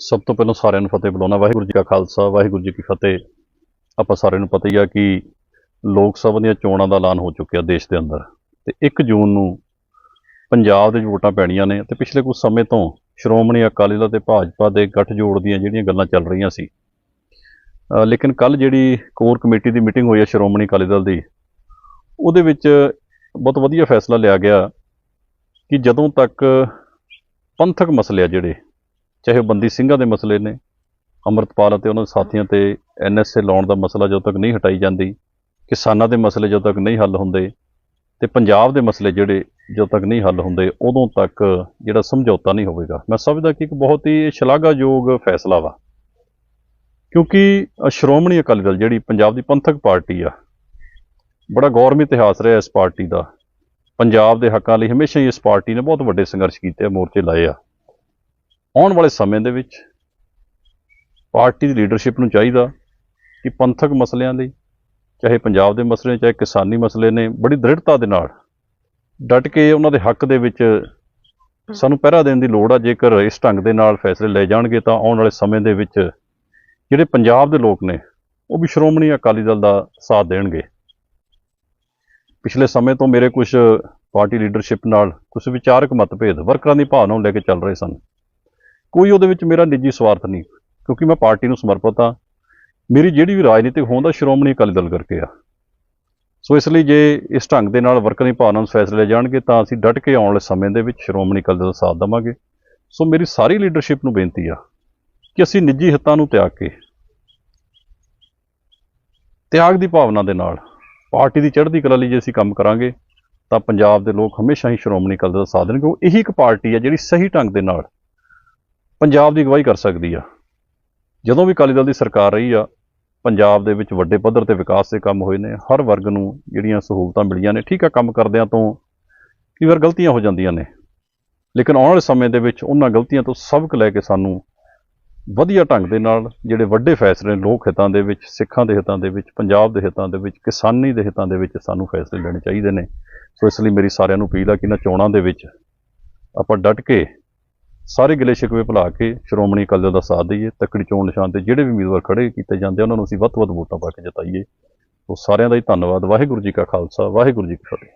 ਸਭ ਤੋਂ ਪਹਿਲਾਂ ਸਾਰਿਆਂ ਨੂੰ ਫਤਿਹ ਬੁਲਾਉਣਾ। ਵਾਹਿਗੁਰੂ ਜੀ ਕਾ ਖਾਲਸਾ, ਵਾਹਿਗੁਰੂ ਜੀ ਕੀ ਫਤਿਹ। ਆਪਾਂ ਸਾਰਿਆਂ ਨੂੰ ਪਤਾ ਹੀ ਆ ਕਿ ਲੋਕ ਸਭਾ ਦੀਆਂ ਚੋਣਾਂ ਦਾ ਐਲਾਨ ਹੋ ਚੁੱਕਿਆ ਦੇਸ਼ ਦੇ ਅੰਦਰ। ਤੇ 1 ਜੂਨ ਨੂੰ ਪੰਜਾਬ ਦੇ ਵੋਟਾਂ ਪੈਣੀਆਂ ਨੇ ਤੇ ਪਿਛਲੇ ਕੁਝ ਸਮੇਂ ਤੋਂ ਸ਼੍ਰੋਮਣੀ ਅਕਾਲੀ ਦਲ ਤੇ ਭਾਜਪਾ ਦੇ ਗੱਠਜੋੜ ਦੀਆਂ ਜਿਹੜੀਆਂ ਗੱਲਾਂ ਚੱਲ ਰਹੀਆਂ ਸੀ। ਲੇਕਿਨ ਕੱਲ ਜਿਹੜੀ ਕੋਰ ਕਮੇਟੀ ਦੀ ਮੀਟਿੰਗ ਹੋਈ ਹੈ ਸ਼੍ਰੋਮਣੀ ਅਕਾਲੀ ਦਲ ਦੀ, ਉਹਦੇ ਵਿੱਚ ਬਹੁਤ ਵਧੀਆ ਫੈਸਲਾ ਲਿਆ ਗਿਆ ਕਿ ਜਦੋਂ ਤੱਕ ਪੰਥਕ ਮਸਲੇ ਆ ਜਿਹੜੇ ਚਾਹੇ ਉਹ ਬੰਦੀ ਸਿੰਘਾਂ ਦੇ ਮਸਲੇ ਨੇ, ਅੰਮ੍ਰਿਤਪਾਲ ਅਤੇ ਉਹਨਾਂ ਦੇ ਸਾਥੀਆਂ ਤੇ ਐਨਐਸਏ ਲਾਉਣ ਦਾ ਮਸਲਾ ਜਦੋਂ ਤੱਕ ਨਹੀਂ ਹਟਾਈ ਜਾਂਦੀ, ਕਿਸਾਨਾਂ ਦੇ ਮਸਲੇ ਜਦੋਂ ਤੱਕ ਨਹੀਂ ਹੱਲ ਹੁੰਦੇ ਤੇ ਪੰਜਾਬ ਦੇ ਮਸਲੇ ਜਿਹੜੇ ਜਦੋਂ ਤੱਕ ਨਹੀਂ ਹੱਲ ਹੁੰਦੇ, ਉਦੋਂ ਤੱਕ ਜਿਹੜਾ ਸਮਝੌਤਾ ਨਹੀਂ ਹੋਵੇਗਾ। ਮੈਂ ਸਮਝਦਾ ਕਿ ਇੱਕ ਬਹੁਤ ਹੀ ਸ਼ਲਾਘਾਯੋਗ ਫੈਸਲਾ ਵਾ। ਕਿਉਂਕਿ ਸ਼੍ਰੋਮਣੀ ਅਕਾਲੀ ਦਲ ਜਿਹੜੀ ਪੰਜਾਬ ਦੀ ਪੰਥਕ ਪਾਰਟੀ ਆ, ਬੜਾ ਗੌਰਵ ਇਤਿਹਾਸ ਰਿਹਾ ਇਸ ਪਾਰਟੀ ਦਾ। ਪੰਜਾਬ ਦੇ ਹੱਕਾਂ ਲਈ ਹਮੇਸ਼ਾ ਹੀ ਇਸ ਪਾਰਟੀ ਨੇ ਬਹੁਤ ਵੱਡੇ ਸੰਘਰਸ਼ ਕੀਤੇ ਆ, ਮੋਰਚੇ ਲਾਏ ਆ। ਆਉਣ ਵਾਲੇ ਸਮੇਂ ਦੇ ਵਿੱਚ ਪਾਰਟੀ ਦੀ ਲੀਡਰਸ਼ਿਪ ਨੂੰ ਚਾਹੀਦਾ ਕਿ ਪੰਥਕ ਮਸਲਿਆਂ ਲਈ ਚਾਹੇ ਪੰਜਾਬ ਦੇ ਮਸਲੇ ਨੇ, ਚਾਹੇ ਕਿਸਾਨੀ ਮਸਲੇ ਨੇ ਬੜੀ ਦ੍ਰਿੜਤਾ ਦੇ ਨਾਲ ਡਟ ਕੇ ਉਹਨਾਂ ਦੇ ਹੱਕ ਦੇ ਵਿੱਚ ਸਾਨੂੰ ਪਹਿਰਾ ਦੇਣ ਦੀ ਲੋੜ ਆ। ਜੇਕਰ ਇਸ ਢੰਗ ਦੇ ਨਾਲ ਫੈਸਲੇ ਲਏ ਜਾਣਗੇ ਤਾਂ ਆਉਣ ਵਾਲੇ ਸਮੇਂ ਦੇ ਵਿੱਚ ਜਿਹੜੇ ਪੰਜਾਬ ਦੇ ਲੋਕ ਨੇ ਉਹ ਵੀ ਸ਼੍ਰੋਮਣੀ ਅਕਾਲੀ ਦਲ ਦਾ ਸਾਥ ਦੇਣਗੇ। ਪਿਛਲੇ ਸਮੇਂ ਤੋਂ ਮੇਰੇ ਕੁਝ ਪਾਰਟੀ ਲੀਡਰਸ਼ਿਪ ਨਾਲ ਕੁਝ ਵਿਚਾਰਕ ਮਤਭੇਦ ਵਰਕਰਾਂ ਦੀ ਭਾਵਨਾ ਨੂੰ ਲੈ ਕੇ ਚੱਲ ਰਹੇ ਸਨ। ਕੋਈ ਉਹਦੇ ਵਿੱਚ ਮੇਰਾ ਨਿੱਜੀ ਸਵਾਰਥ ਨਹੀਂ, ਕਿਉਂਕਿ ਮੈਂ ਪਾਰਟੀ ਨੂੰ ਸਮਰਪਿਤ ਹਾਂ। ਮੇਰੀ ਜਿਹੜੀ ਵੀ ਰਾਜਨੀਤਿਕ ਹੋਂਦ ਆ ਸ਼੍ਰੋਮਣੀ ਅਕਾਲੀ ਦਲ ਕਰਕੇ ਆ। ਸੋ ਇਸ ਲਈ ਜੇ ਇਸ ਢੰਗ ਦੇ ਨਾਲ ਵਰਕਰ ਦੀ ਭਾਵਨਾ ਨੂੰ ਫੈਸਲੇ ਜਾਣਗੇ, ਤਾਂ ਅਸੀਂ ਡਟ ਕੇ ਆਉਣ ਵਾਲੇ ਸਮੇਂ ਦੇ ਵਿੱਚ ਸ਼੍ਰੋਮਣੀ ਅਕਾਲੀ ਦਲ ਦਾ ਸਾਥ ਦੇਵਾਂਗੇ। ਸੋ ਮੇਰੀ ਸਾਰੀ ਲੀਡਰਸ਼ਿਪ ਨੂੰ ਬੇਨਤੀ ਆ ਕਿ ਅਸੀਂ ਨਿੱਜੀ ਹਿੱਤਾਂ ਨੂੰ ਤਿਆਗ ਕੇ, ਤਿਆਗ ਦੀ ਭਾਵਨਾ ਦੇ ਨਾਲ, ਪਾਰਟੀ ਦੀ ਚੜ੍ਹਦੀ ਕਲਾ ਲਈ ਜੇ ਅਸੀਂ ਕੰਮ ਕਰਾਂਗੇ, ਤਾਂ ਪੰਜਾਬ ਦੇ ਲੋਕ ਹਮੇਸ਼ਾ ਹੀ ਸ਼੍ਰੋਮਣੀ ਅਕਾਲੀ ਦਲ ਦਾ ਸਾਥ ਦੇਣਗੇ। ਉਹ ਇਹੀ ਇੱਕ ਪਾਰਟੀ ਹੈ ਜਿਹੜੀ ਸਹੀ ਢੰਗ ਦੇ ਨਾਲ ਪੰਜਾਬ ਦੀ ਅਗਵਾਈ ਕਰ ਸਕਦੀ ਆ। ਜਦੋਂ ਵੀ ਅਕਾਲੀ ਦਲ ਦੀ ਸਰਕਾਰ ਰਹੀ ਆ, ਪੰਜਾਬ ਦੇ ਵਿੱਚ ਵੱਡੇ ਪੱਧਰ ਤੇ ਵਿਕਾਸ ਦੇ ਕੰਮ ਹੋਏ ਨੇ, ਹਰ ਵਰਗ ਨੂੰ ਜਿਹੜੀਆਂ ਸਹੂਲਤਾਂ ਮਿਲੀਆਂ ਨੇ, ਠੀਕ ਆ ਕੰਮ ਕਰਦਿਆਂ ਤੋਂ ਕਈ ਵਾਰ ਗਲਤੀਆਂ ਹੋ ਜਾਂਦੀਆਂ ਨੇ। ਲੇਕਿਨ ਆਉਣ ਵਾਲੇ ਸਮੇਂ ਦੇ ਵਿੱਚ ਉਹਨਾਂ ਗਲਤੀਆਂ ਤੋਂ ਸਬਕ ਲੈ ਕੇ ਸਾਨੂੰ ਵਧੀਆ ਢੰਗ ਦੇ ਨਾਲ ਜਿਹੜੇ ਵੱਡੇ ਫੈਸਲੇ ਲੋਕ ਹਿੱਤਾਂ ਦੇ ਵਿੱਚ, ਸਿੱਖਾਂ ਦੇ ਹਿੱਤਾਂ ਦੇ ਵਿੱਚ, ਪੰਜਾਬ ਦੇ ਹਿੱਤਾਂ ਦੇ ਵਿੱਚ, ਕਿਸਾਨੀ ਦੇ ਹਿੱਤਾਂ ਦੇ ਵਿੱਚ ਸਾਨੂੰ ਫੈਸਲੇ ਲੈਣੇ ਚਾਹੀਦੇ ਨੇ। ਸੋ ਇਸ ਲਈ ਮੇਰੀ ਸਾਰਿਆਂ ਨੂੰ ਅਪੀਲ ਆ ਕਿ ਇਹਨਾਂ ਚੋਣਾਂ ਦੇ ਵਿੱਚ ਆਪਾਂ ਡਟ ਕੇ ਸਾਰੇ ਗਿਲੇ ਸ਼ਿਕਵੇ ਭੁਲਾ ਕੇ ਸ਼੍ਰੋਮਣੀ ਅਕਾਲੀ ਦਲ ਦਾ ਸਾਥ ਦਈਏ ਤੱਕੜੀ ਚੋਣ ਨਿਸ਼ਾਨ ਤੇ ਜਿਹੜੇ ਵੀ ਉਮੀਦਵਾਰ ਖੜੇ ਕੀਤੇ ਜਾਂਦੇ ਆ, ਉਹਨਾਂ ਨੂੰ ਅਸੀਂ ਵੱਧ ਤੋਂ ਵੱਧ ਵੋਟਾਂ ਪਾ ਕੇ ਜਿਤਾਈਏ। ਸੋ ਸਾਰਿਆਂ ਦਾ ਹੀ ਧੰਨਵਾਦ। ਵਾਹਿਗੁਰੂ ਜੀ ਕਾ ਖਾਲਸਾ ਵਾਹਿਗੁਰੂ ਜੀ ਕੀ ਫਤਿਹ।